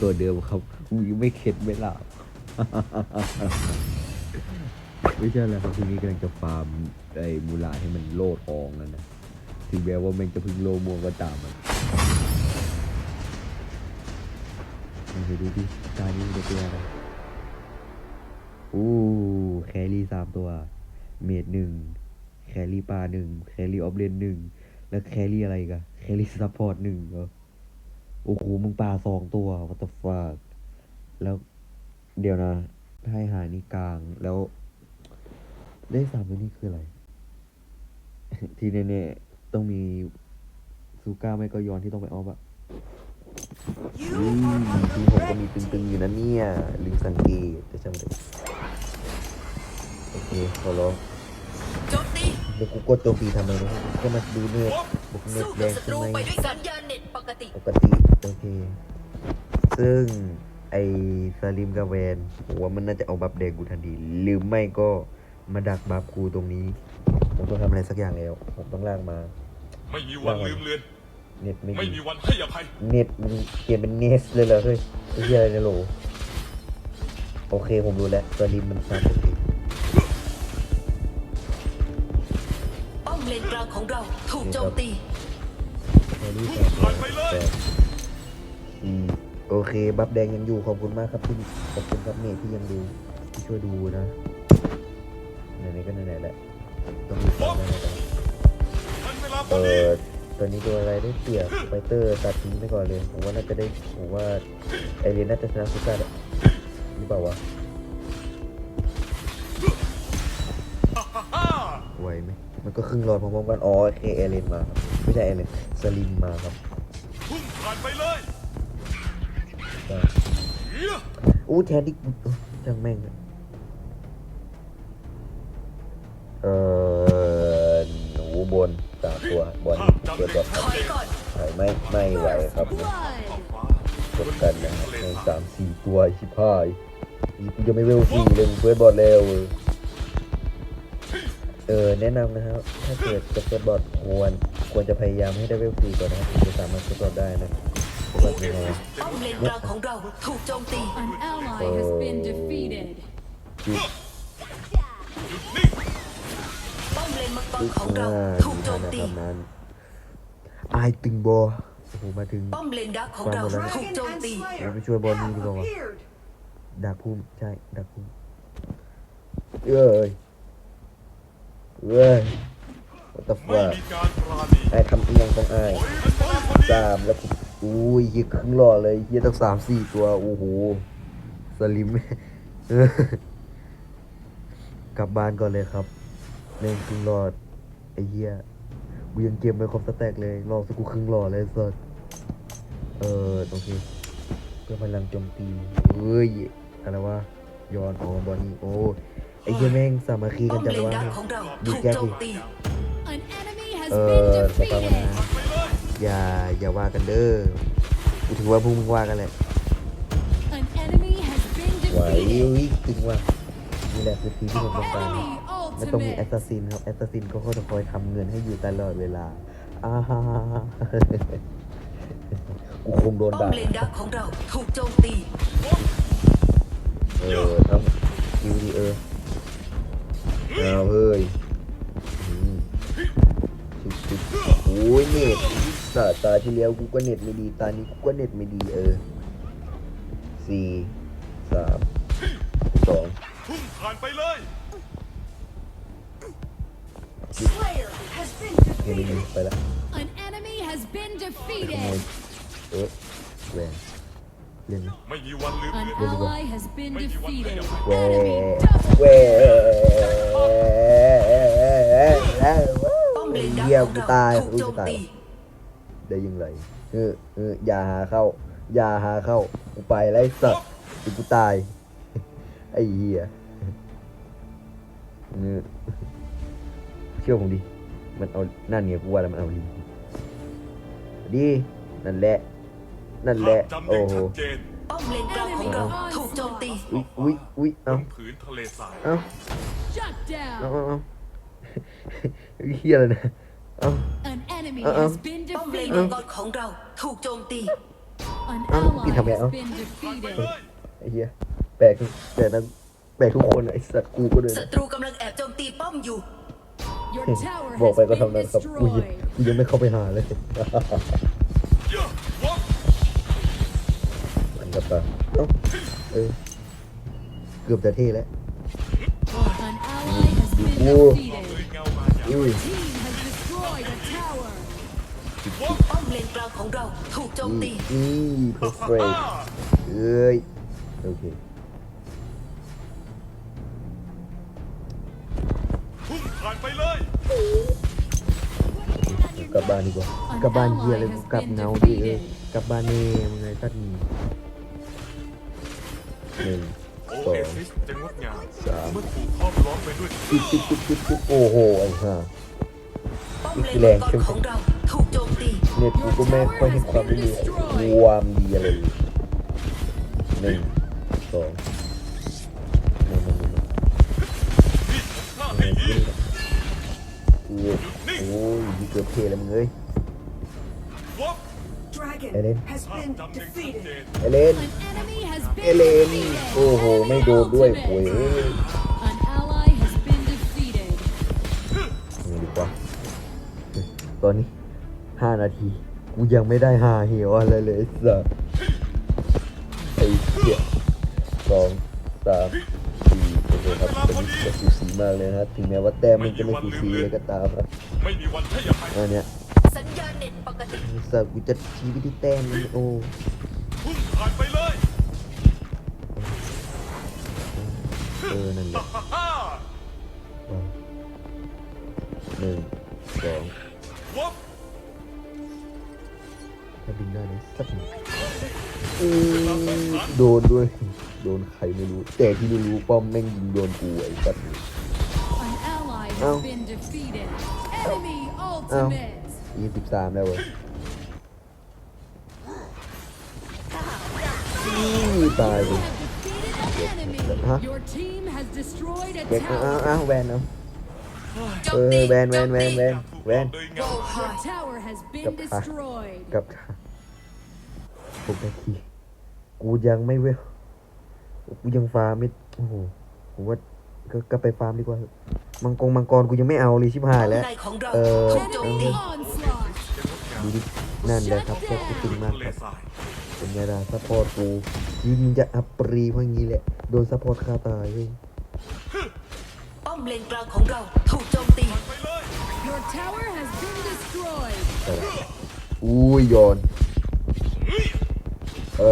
ตัวเดิมครับกูยังไม่เข็ดไม่หลับไม่ใช่แล้วครับทีนี้กำลังจะฟาร์มไอ้มูลาให้มันโลดทองแล้วนะถึงแม้ว่ามันจะพึ่งโลม่วงก็ตามมันมาไปดูดิตานี้มันจะเป็นอะไรอู้แครี่สามตัว เมดหนึ่งแครี่ปลาหนึ่งแครี่ออฟเลนหนึ่งแล้วแครี่อะไรกันแครี่ซัพพอร์ตหนึ่งเหรอ โอ้โหมึงปลาสองตัว what the fuck แล้วเดี๋ยวนะให้หานี่กลางแล้ว ได้สามตัวนี้คืออะไร ทีแน่ๆต้องมีซูก้าไม่ก็ยอนที่ต้องไปออฟอะอืมทีผมก็มีตึงๆอยู่นะเนี่ยลืมสังเกตแต่จำได้โอเคขอร้องโจมตีเดี๋ยวกูกดโจมตีทำไมนะก็มาดูเน็ตบุกเน็ตแรงใช่ไหมปกติปกติ ซึ่งไอซาลิมกับแวนผมว่ามันน่าจะเอาบัฟแดงกูทันทีหรือไม่ก็มาดักบัฟกูตรงนี้ผมต้องทำอะไรสักอย่างแล้ว ผมต้องลากมา ไม่มีวันลืมเลือน เน็ตไม่ไม่ดีมีวันให้อภัย เน็ตมันเปลี่ยนเป็นเนสเลยเหรอเฮ้ยไอ้เหี้ยอะไรเนี่ยโหลโอเคผมรู้แล้วซาลิมมันสามปกติป้อมเลนกลางของเราถูกโจมตี ซาลิมสามแปดอืม โอเค บัฟแดงยังอยู่ขอบคุณมากครับที่ขอบคุณครับเน็ตที่ยังดูที่ช่วยดูนะไหนๆก็ไหนๆแหละต้องมีความแน่นอนทันเวลาพเออดีอตอนนี้ตัวอะไรได้เปรียบไฟเตอร์ตัดทิ้งไปก่อนเลย ผมว่าน่าจะได้ ผมว่าไอเรียนน่าจะชนะสุก้าแหละหรือเปล่าวะไหวไหมมันก็ครึ่งหลอดพร้อมๆกันอ๋อโอเคเอเลนมาครับไม่ใช่เอเลนสลิมมาครับ อู้แทนที่จังแม่งเออหนูบนสามตัวบอลภาพเปิดจำบอลครับอยก่อนใช่ไม่ไม่ไหวครับกดกันนะฮะในสามสี่ตัวชิบหายอีกูจะไม่เวลฟรีเลยเฟิร์สบอร์ดแล้วเออแนะนำนะครับถ้าเกิดจะเฟิร์สบอร์ดควรควรจะพยายามให้ได้เวลฟรีก่อนนะถึงจะสามารถเฟิร์สบอร์ดได้นะ เพราะว่ายังไงป้อมเลนกลางของเราถูกโจมตี An ally has been defeated. จุดป้อมเลนมังกรจุดของเราห้าถูกโจมนะตีครับนั้นอายตึงบอโอ้โหมาถึง ป้อมเลนดักของเราถูกโจมตี เราไปช่วยบอลนี่ดีกว่าวะดักพุ่มใช่ดักพุ่มเอ้ยเอ้ย what the ไม่ fuck มีการปราณีไอ้ทำเอียงของไอ้ถอยทันเวลาพอดีสามแล้วกู อุ้ยเฮียครึ่งหลอดเลยเฮียต้องสามสี่ตัว โอ้โห สลิมเออกลับบ้านก่อนเลยครับเล่นครึ่งหลอดไอ้เฮียกูยังเกมไม่ครบสแต็กเลยรอสักกูครึ่งหลอดเลยสดเออโอเคเพื่อพลังโจมตีเฮ้ยอะไรวะย้อนอ๋อบอลนี่โอ้ไอ้เฮียแม่งสามัคคีป้กัอนมจังเลนวะดักของเราดูถูกแจ็คโจดิมตี An enemy has เอ been อสปา defeated. มาไปเลย อย่าอย่าว่ากันเด้อกูถือว่าพวกมึงว่ากันแหละ An enemy has been ไหว defeated. จริงว่ะนี่แหละคือทีมที่ผมต้องการ Enemy ไม่ต้องมีแอส ultimate. ซัสซินครับแอสซัสซินก็จะคอยทำเงินให้อยู่ตลอดเวลาอ้าฮ่าฮ่าฮ่ากูคงโดนป้อด่ามเลนดักของเราถูกโจมตี เออทำคิวดีเออเอาเฮ้ยอืมชุบชุบโอ้ยเน็ต สาตาที่แล้วกูก็เน็ตไม่ดี ตานี้กูก็เน็ตไม่ดีเออสี่สามสองพุ่งผ่านไปเลยเกมไม่ดีไปละ An enemy has been ขโมย defeated. เออแหวนเล่นไหม ไม่มีวันลืม An เลือน ally has been defeated. แหว Enemy แหว double. ป้อมเลนดักเยี่ยขมองกูเราตายถูกกูโจมตายตี ได้ยังไงเออเอออย่าหาเข้า อย่าหาเข้ากูไปไล่สัตว์กูตาย ไอ้เหี้ยเออเชื่อผมดิ มันเอานั่นเนี่ยกูว่าแล้วมันเอาดิดีนั่นแหละ นั่นแหภาละพจำโอ้ได้โหชัดเจนป้อมเลนกลางของเราถูกโจมตีอุ้ยอุ้ยอุ้ยบเอ้านผืนทะเลทรายเอ้า Shut เอ้า down. เอ้าเอ้าเฮียอะไรนะเอ้า An enemy Uh-oh. has been ป้อมเลน defeated. มังกรของเราถูกโจมตี An Ah, ally đi thằng mẹ has không? been ผ่านไป defeated. เลยไอ้เหี้ยแปลกทุกแต่นั้นแปลกทุกคนอะไอ้สัตว์กูก็เลยศัตรูกำลังแอบโจมตีป้อมอยู่ Your tower บอก has ไปก็ been ทำนั้นครับกูยัง destroyed. กูยังไม่เข้าไปหาเลยเยอะวะมันกับตาเอ้าเออเกือบจะเท่แล้ว An ally has been เล defeated. ยเงามาอย่างอุ้ย Team has destroyed a tower. ป้อมเลนกลางของเราถูกโจมตีนี่เพอร์เฟกเอ้ยโอเคพุ่งผ่านไปเลย กลับบ้านดีกว่ากลับบ้านเฮียเลยกูกลับเงาดิเออกลับบ้านนี่มึงไงตัดมีหนึ่งโอสอเองซิสจะงดงามสามเมื่อถูกครอบล้อมไปด้วยจิ๊บโอ้โหไอ้ห่า ป้อมเลนมังกรของเราถูกโจม เน็ตกูก็ไม่ค่อยให้ความไม่ดีความดีอะไรเลยหนึ่งสองหนึ่งหนึ่งหนึ่งนี่ข้าหนึ่ให้งดีโอ้ยโอ้ยนี่เกือบเทแล้วมึงเอ้ยวะ Dragon Ellen. has ภาพ been จำยังชัด defeated. เจนเอเลน An enemy has เอ been เลน defeated. โอ้โห ไม่โดนด้วยโว้ย An ally has been defeated. นี่ดีกว่าตอนนี้ ห้านาที กูยังไม่ได้หาเหวอะไรเลยไอ้สัสไอ้เหี้ยสองสามสี่โอเคครับตอนนี้จะสูสีมากเลยนะครับถึงแม้ว่าแต้มมันจะไม่สูสีเลยก็ตามครับไม่มีวันให้อภัยอันเนี้ยสัญญาณเน็ตปกติไอ้สัสกูจะชี้ไปที่แต้มมันโอ้พุ่งผ่านไปเลยเออนั่นแหละฮ่าฮ่าเอาหนึ่งสอง สักหนึ่งอื้อโดนด้วย โดนใครไม่รู้ แต่ที่ไม่รู้ป้อมแม่งยิงโดนกูไอ้สัตว์ An ally has Ow. been defeated. Enemy ultimate. ยี่สิบสามแล้วเว้ยอื้อตายเล You ย have defeated an Huh? enemy. Your team has destroyed a เด็กอ้าวอ้าว tower. อ้าวแวนเอาโจเอมอตีแวนแวโจนมแวนตีแวนแวนโดยโวเงาฮา Your tower has been Gặp hả? destroyed. กับ หกนาที กูยังไม่เว้ยกูยังฟาร์มไม่โอ้โหผมว่าก็ก็ไปฟาร์มดีกว่า มังกรมังกรกูยังไม่เอาเลยชิบหายแล้วในของเราเออถูกโจมตี Enemy onslaught. ดูดินั่นแหละครับแค่คิดถึงมากทะเลครับทรายเป็นไงล่ะซัพพอร์ตกูยิงจะอัปปรีเพราะงี้แหละ โดนซัพพอร์ตฆ่าตายเฮ้ยป้อมเลนกลางของเราถูกโจมตีไปเลย Your tower has been destroyed. แต่ละอุ้ยโยน เอ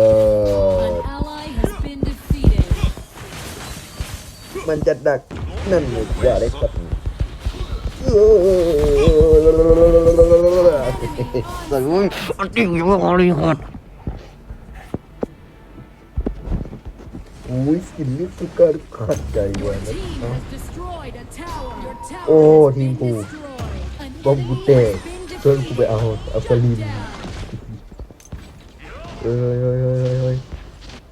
อ An ally has been defeated. มันจะดักนั่นเลยว่าได้สัตว์สัตว์อุ้ยอันนี้ยังไม่พอเลยหดอุ้ยสิลิสุการขัดใจ Your ว่ะนะ team has destroyed a tower. Your tower โอ้ has ทีม been กู destroyed. An บอมกู enemy แตก has been เพื่อนกูไป defeated. เอาเอาสลิม Down. เฮ้ยเฮ้ย เฮ้ยเฮ้ยเฮ้ยเฮ้ย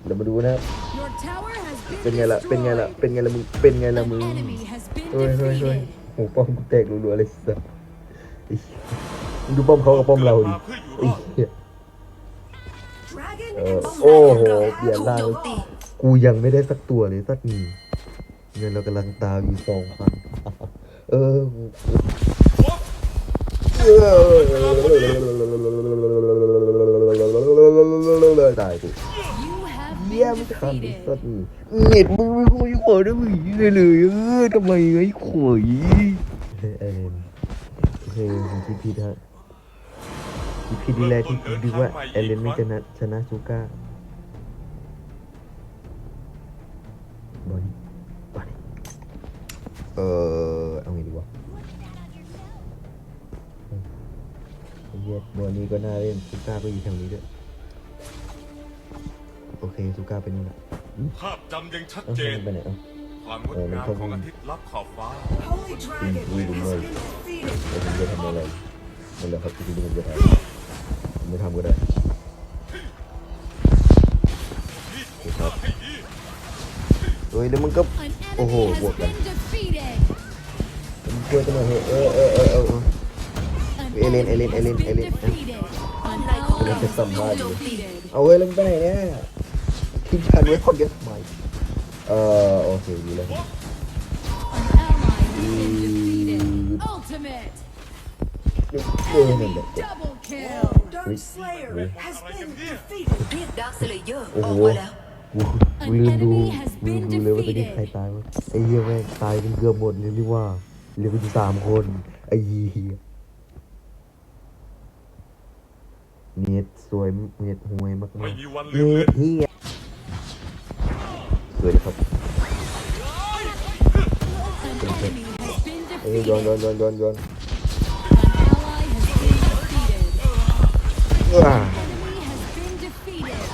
เดี๋ยวมาดูนะ Your tower has been เป็นไงล่ะ เป็นไงล่ะ เป็นไงล่ะมึง เป็นไงล่ะมึงเฮ้ยเฮ้ยเฮ้ยป้อมกูแตกรัวๆเลยสัสไอ้เหี้ยมึงดูป้อมเขากับป้อมเราดิอ้เหี้ย Dragon เอโอ้โห เปลี่ยนร่างกูยังไม่ได้สักตัวเลยสักหนึ่งเงินเรากำลังตามอยู่สองพันเออเออ เยี่ยมสักหนึ่งเน็ตมึงไม่คุยขอได้มึงเลยเลยเออทำไมไอ้ข่อยเฮ้ยเอ็นเฮ้ยผมคิดผิดฮะคิดผิดนี่แลที่ผมคิดว่าเอเลนไม่ชนะชนะซูก้าบอดี้บอดี้เออเอาไงดีวะเหี้ยบอลนี้ก็น่าเล่นซูก้าก็อยู่แถวนี้ด้วย โอเคซูก้าไปนู่นละภาพจำยังชัดเอ้าเจน ไปไหนเอ้า ความงดงามของอาทิตย์ลับขอบฟ้า Holy Dragon we do has know. been defeated. แล้วผมจะทำอะไรนั่นแหละครับที่ผมจะทำผมไม่ทำก็ได้ นี่ของข้าให้ดี เฮ้ยแล้วมันก็ An Oh, enemy has what the- been defeated. มันช่วยกันหน่อยเถอะเออเออเออเออเออ An เอเลนเอเลนเอเลน has เอ been เลน defeated. An Like ally Let has us some been hard. defeated. เอาเว้ยเล่นไปไหนเนี่ย ทิ้งฉันไว้คนเดียวทำไมเออโอเคดีแล้ว An ally has been defeated. Ultimate เออนั่นแหละ double kill. Dark Wait, Slayer wait. has been defeated. เรียกดาร์คสเลเยอร์โอ้อโหอกมาแล้วกูกูลืมดูลืมดูเลยว่าตอนนี้ใครตายวะไอ้เหี้ยแม่งตายกันเกือบหมดเลยหรือว่าเหลือกันอยู่สามคนไอ้เหี้ยเน็ตสวยเน็ตห่วยมากไม่ๆมีวันลืมเน็เลตยเฮียสวย โยนโยนโยนโยนโยน An ally has been defeated.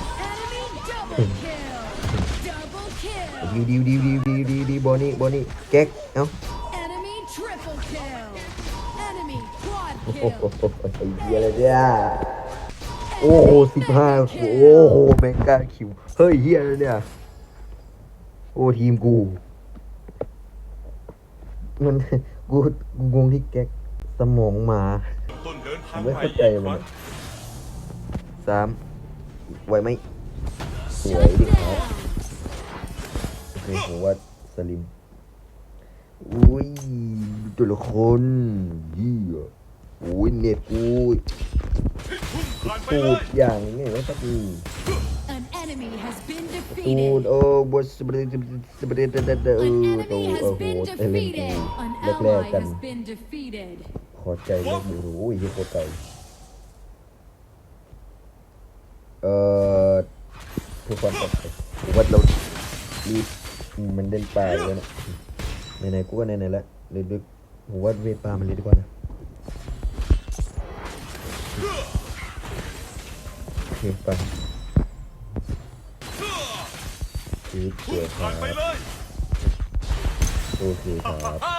ว้าดิวดิวดิวดิวดิวดิวดิวบอนี่บอนี่แก๊กเอ้าโอ้โหไอ้เหี้ยอะไรเนี่ยโอ้โหสิบห้าโอ้โหแมงกาคิวเฮ้ยเฮียอะไรเนี่ยโอ้ทีมกูมัน กูกูงงที่แก๊กสมองหมาต้นเดินทางไม่เข้าใจมันรั้งสามไหวไหมสวยดิครับโอเคผมว่าสลิมอุ้ยตัวละคนยี่ยโอ้ยเน็ตกูพุ่งผ่านไปตูเลดอย่างนี้ไว้สักที An enemy has been ตูด defeated. โอ้บสบริสบริเดเดเอ An อตู enemy โอ้ has โห been เอเลนกู defeated. An แรก ally ๆกัน has been defeated. ขอใจเลยดูโอ้ยเฮียโคตรไกลเอ่อทุกคนครับผมว่าเรารีบมันเล่นป่าอยู่แล้วนะไหนๆกูก็ไหนๆแล้วเลยดึกผมว่าเวทป่ามันเลยดีกว่านะโอเคไปคื อสพุ่วยงครัผ่านไปบเลยโอเคครับฮ่า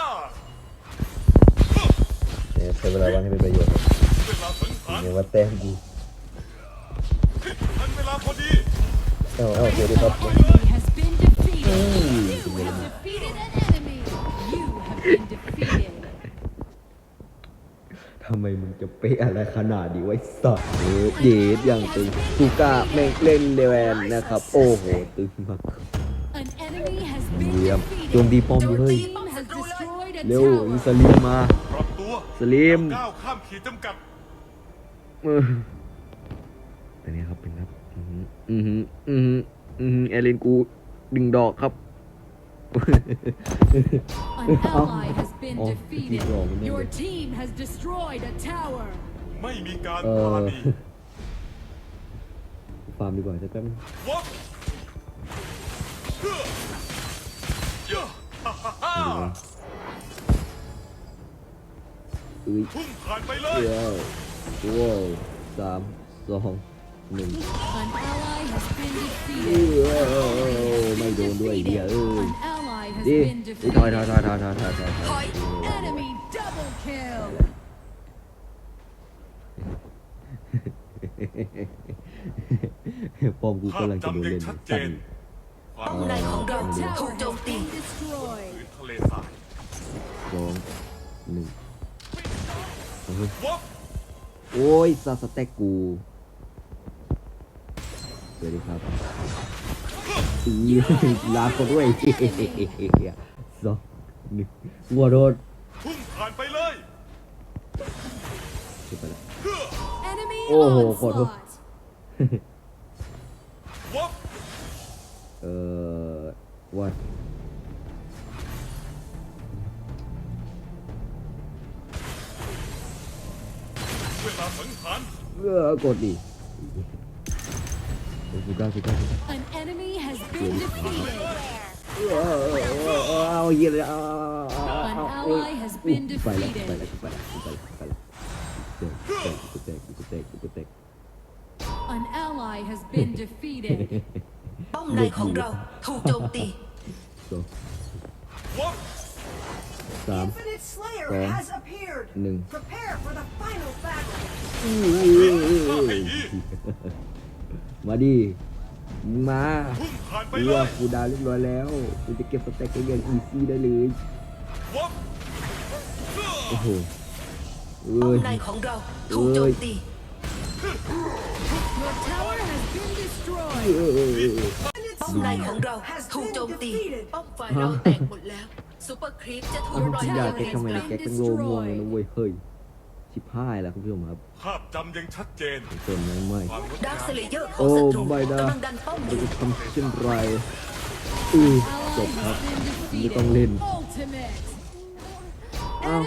เนี่ยใช้เวลาว่างให้เป็นประโยชน์ครับเวลาสังหารเนี่ยว่าแต้มกูทันเวลาพอดีเอ้าเอ้าเดี๋ยวดีครับ An enemy has been defeated. You have defeated an enemy. You have been defeated. ทำไมมึงจะเป๊ะอะไรขนาดนี้ไว้สัตว์เออเดดอย่างตึงซูก้าแม่งเล่นเดแวนนะครับ โอ้โห ตึงมาก An enemy has been เยี่ยม defeated. โจมตีป้อมดิเฮ้ย Team has destroyed a เร็วอี tower. สลีมมาปรับตัวสลิมก้าวข้ามขีดจำกัดเออแต่นี่ครับเป็นครับ อือหืออือหืออือหืออือหือแอเลนกูดึงดอกครับ An ally has been Oh, defeated. keep going, remember. Your team has destroyed a tower. ไม่มีการเอพาอหนีฟาร์มดีกว่าจะแป๊บนึงวับเฮ้อเยอะฮ่าฮ่าฮ่าดูนะเอ้ยพุ่งผ่านไปเลยเอ้ยว้าวสามสองหนึ่ง An ally has been เอ defeated. อไม่โดนด้วยไอ้เดียเอ้ย An ally has ดิ been ถอยถอยถอย defeated. ถอยถอยถอยถอยถอย Enemy double kill. ป้อมกูภาพกำลังจะโดนจำยังเล่นชัดเจสั่นนความป้อมในของเรา Your ถู tower กโจม has ตี been destroyed. พื้นทะเลทรายสองหนึ่งเอาเฮ้ยวับโอ้ยซาสเต็กกูสวัสดีครับอี ลาคนด้วยสองหนึ่งหัวโดนพุ่งผ่านไปเลยเก็บไปแล้วเฮ้อ Enemy Oh, oh, oh. onslaught. วับเอ่อวัดเวลาสังหารเออกดดิ สุก้าสุก้าสุก้า An enemy has been defeated. เออเออเออเออเอาเหี้ยเลยเอาเอาเอ มาดิมาผ่าเรือกูดาเรียบร้อยแล้วกูจะเก็บสเต็กเงิงอีซี่ได้เลย วับโอ้โหเอ้ป้อมย ในของเราถูกโจมตี Your tower has been destroyed. เอ้ยเอ้ยเอ้ยเอ้ย ป้อมในของเราถูกโจมตี ป้อมฝ่ายเราแตกหมดแล้วซูเปอร์ครีปจะถูกเอยจร้อยริงๆอเรียายงแกทำไมล่ะแกกังโลมัวไงนะเว้ยเฮ้ย ชิบหายแล้วคุณผู้ชมครับภาพจำยังชัดเจนจนยังไม่ดาร์คเซเลเยอะโอ้ไม่นะกำลังดันป้อมอจทำเช่นไรอือจบครับไม่ต้องเล่นอ้าว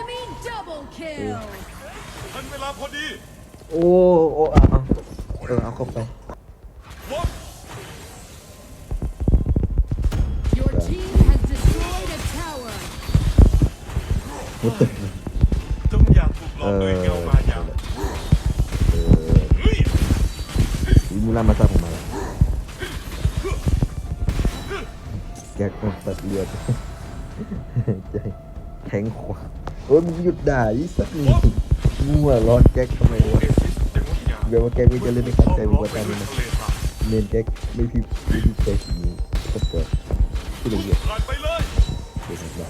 ทันเวลาพอดีโอ้โอ้เอาเอาเอออ้าไปวอ Your team has มุดตึก หน้ามาตาผมมาแกคงตัดเลือดใจแทงขวาโอ้ยมึงหยุดด่าอีสักหนึ่งมั่วร้อนแก๊กทำไมวะเดี๋ยวว่าแก๊กไม่จะเล่นในคขัดใจมึงว่าตามนะเมนแก๊กไม่พี่ไม่พิมพ์ใจสีนี้ก็เปิดที่ละเอียเดี๋ยอ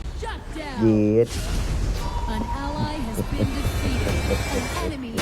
ย An ally has been defeated. An enemy